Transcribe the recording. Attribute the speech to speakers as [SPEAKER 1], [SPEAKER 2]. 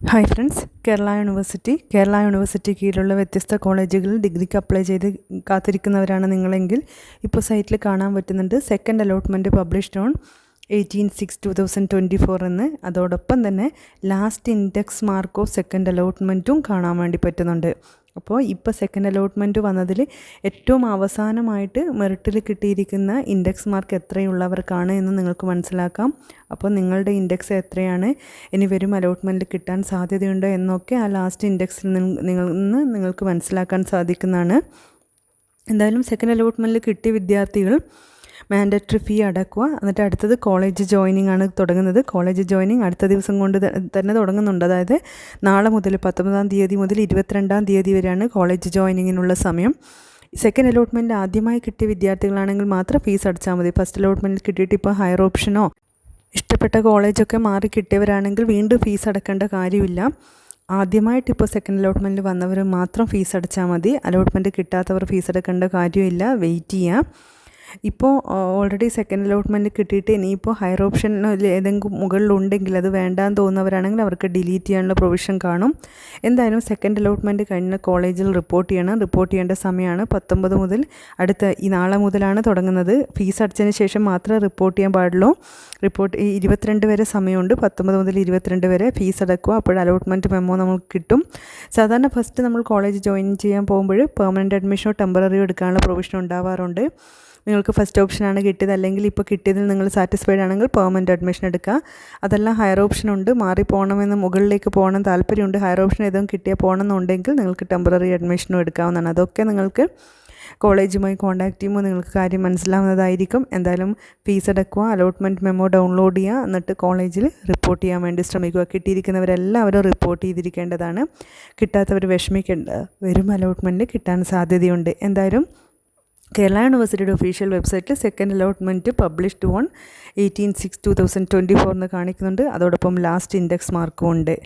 [SPEAKER 1] Hi friends Kerala university Kerala university കീഴിലുള്ള വ്യത്യസ്ത കോളേജുകളിൽ ഡിഗ്രിക്ക് അപ്ലൈ ചെയ്ത് കാത്തിരിക്കുന്നവരാണ് നിങ്ങളെങ്കിൽ. ഇപ്പോൾ സൈറ്റിൽ കാണാൻ പറ്റുന്നുണ്ട് second allotment published on eighteen six two thousand twenty four എന്ന്. അതോടൊപ്പം തന്നെ last index mark of second അലോട്ട്മെന്റും കാണാൻ വേണ്ടി പറ്റുന്നുണ്ട്. അപ്പോൾ ഇപ്പോൾ സെക്കൻഡ് അലോട്ട്മെന്റ് വന്നതിൽ ഏറ്റവും അവസാനമായിട്ട് മെറിറ്റിൽ കിട്ടിയിരിക്കുന്ന ഇൻഡെക്സ് മാർക്ക് എത്രയുള്ളവർക്കാണ് എന്ന് നിങ്ങൾക്ക് മനസ്സിലാക്കാം. അപ്പോൾ നിങ്ങളുടെ ഇൻഡെക്സ് എത്രയാണ്? ഇനി വരും അലോട്ട്മെന്റിൽ കിട്ടാൻ സാധ്യതയുണ്ടോ എന്നൊക്കെ ആ ലാസ്റ്റ് ഇൻഡെക്സിൽ നിങ്ങൾ നിന്ന് നിങ്ങൾക്ക് മനസ്സിലാക്കാൻ സാധിക്കുന്നതാണ്. എന്തായാലും സെക്കൻഡ് അലോട്ട്മെന്റിൽ കിട്ടിയ വിദ്യാർത്ഥികൾ മാൻഡറ്ററി ഫീ അടക്കുക. എന്നിട്ട് അടുത്തത് കോളേജ് ജോയിനിങ് ആണ് തുടങ്ങുന്നത്. കോളേജ് ജോയിനിങ് അടുത്ത ദിവസം കൊണ്ട് തന്നെ തുടങ്ങുന്നുണ്ട്. അതായത് നാളെ മുതൽ പത്തൊമ്പതാം തീയതി മുതൽ ഇരുപത്തിരണ്ടാം തീയതി വരെയാണ് കോളേജ് ജോയിനിങ്ങിനുള്ള സമയം. സെക്കൻഡ് അലോട്ട്മെന്റ് ആദ്യമായി കിട്ടിയ വിദ്യാർത്ഥികളാണെങ്കിൽ മാത്രം ഫീസ് അടച്ചാൽ മതി. ഫസ്റ്റ് അലോട്ട്മെന്റിൽ കിട്ടിയിട്ട് ഇപ്പോൾ ഹയർ ഓപ്ഷനോ ഇഷ്ടപ്പെട്ട കോളേജൊക്കെ മാറി കിട്ടിയവരാണെങ്കിൽ വീണ്ടും ഫീസ് അടക്കേണ്ട കാര്യമില്ല. ആദ്യമായിട്ട് ഇപ്പോൾ സെക്കൻഡ് അലോട്ട്മെന്റിൽ വന്നവർ മാത്രം ഫീസ് അടച്ചാൽ മതി. അലോട്ട്മെന്റ് കിട്ടാത്തവർ ഫീസ് അടക്കേണ്ട കാര്യമില്ല. വെയിറ്റ് ചെയ്യാം. ഇപ്പോൾ ഓൾറെഡി സെക്കൻഡ് അലോട്ട്മെന്റ് കിട്ടിയിട്ട് ഇനിയിപ്പോൾ ഹയർ ഓപ്ഷൻ ഏതെങ്കിലും മുകളിലുണ്ടെങ്കിൽ അത് വേണ്ടാന്ന് തോന്നുന്നവരാണെങ്കിൽ അവർക്ക് ഡിലീറ്റ് ചെയ്യാനുള്ള പ്രൊവിഷൻ കാണും. എന്തായാലും സെക്കൻഡ് അലോട്ട്മെന്റ് കഴിഞ്ഞ കോളേജിൽ റിപ്പോർട്ട് ചെയ്യണം. റിപ്പോർട്ട് ചെയ്യേണ്ട സമയമാണ് പത്തൊമ്പത് മുതൽ അടുത്ത ഈ നാളെ മുതലാണ് തുടങ്ങുന്നത്. ഫീസ് അടച്ചതിന് ശേഷം മാത്രമേ റിപ്പോർട്ട് ചെയ്യാൻ പാടുള്ളൂ. റിപ്പോർട്ട് ഇരുപത്തിരണ്ട് വരെ സമയമുണ്ട്. പത്തൊമ്പത് മുതൽ ഇരുപത്തിരണ്ട് വരെ ഫീസ് അടക്കുക. അപ്പോൾ അലോട്ട്മെന്റ് മെമ്മോ നമുക്ക് കിട്ടും. സാധാരണ ഫസ്റ്റ് നമ്മൾ കോളേജ് ജോയിൻ ചെയ്യാൻ പോകുമ്പോൾ പെർമനന്റ് അഡ്മിഷനോ ടെമ്പററിയോ എടുക്കാനുള്ള പ്രൊവിഷൻ ഉണ്ടാവാറുണ്ട്. നിങ്ങൾക്ക് ഫസ്റ്റ് ഓപ്ഷനാണ് കിട്ടിയത്. അല്ലെങ്കിൽ ഇപ്പോൾ കിട്ടിയതിൽ നിങ്ങൾ സാറ്റിസ്ഫൈഡ് ആണെങ്കിൽ പെർമനന്റ് അഡ്മിഷൻ എടുക്കുക. അതെല്ലാം ഹയർ ഓപ്ഷൻ ഉണ്ട്. മാറി പോകണമെന്ന് മുകളിലേക്ക് പോകണം താല്പര്യമുണ്ട് ഹയർ ഓപ്ഷൻ ഏതും കിട്ടിയാൽ പോകണമെന്നുണ്ടെങ്കിൽ നിങ്ങൾക്ക് ടെമ്പററി അഡ്മിഷനും എടുക്കാവുന്നതാണ്. അതൊക്കെ നിങ്ങൾക്ക് കോളേജുമായി കോൺടാക്റ്റ് ചെയ്യുമ്പോൾ നിങ്ങൾക്ക് കാര്യം മനസ്സിലാവുന്നതായിരിക്കും. എന്തായാലും ഫീസ് അടക്കുക അലോട്ട്മെന്റ് മെമ്മോ ഡൗൺലോഡ് ചെയ്യുക എന്നിട്ട് കോളേജിൽ റിപ്പോർട്ട് ചെയ്യാൻ വേണ്ടി ശ്രമിക്കുക. കിട്ടിയിരിക്കുന്നവരെല്ലാവരും റിപ്പോർട്ട് ചെയ്തിരിക്കേണ്ടതാണ്. കിട്ടാത്തവർ വിഷമിക്കേണ്ട വരും അലോട്ട്മെന്റ് കിട്ടാൻ സാധ്യതയുണ്ട്. എന്തായാലും കേരള യൂണിവേഴ്സിറ്റിയുടെ ഒഫീഷ്യൽ വെബ്സൈറ്റിൽ second allotment published on eighteen six two thousand twenty four എന്ന് കാണിക്കുന്നുണ്ട്. അതോടൊപ്പം ലാസ്റ്റ് ഇൻഡെക്സ് മാർക്കും ഉണ്ട്.